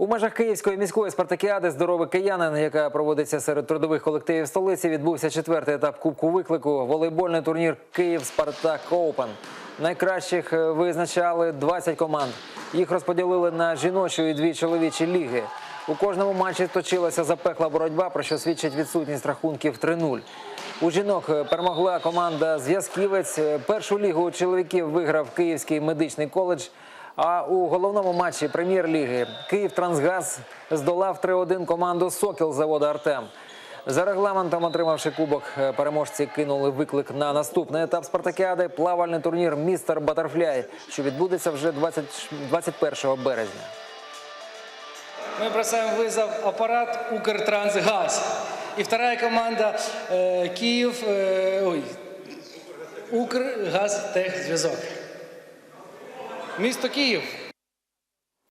У межах Київської міської спартакіади Здоровий киянин, яка проводиться серед трудових колективів столиці, відбувся четвертий етап Кубку виклику. Волейбольний турнір Київ Спартак Оупен. Найкращих е, визначали 20 команд. Їх розподілили на жіночу і дві чоловічі ліги. У кожному матчі точилася запекла боротьба, про що свідчить відсутність рахунків 3-0. У жінок е, перемогла команда Зв'язківець. Е, Першу лігу чоловіків виграв Київський медичний коледж. А у головному матчі прем'єр-ліги Київ Трансгаз здолав 3-1 команду Сокіл заводу Артем. За регламентом, отримавши кубок, е, переможці кинули виклик на наступний етап спартакіади плавальний турнір Містер Батерфляй, що відбудеться вже 20 21 березня. Мы бросаем вызов аппарат Укртрансгаз. И вторая команда э, Киев, э, ой, Укргазтехзв'язок. Місто Київ.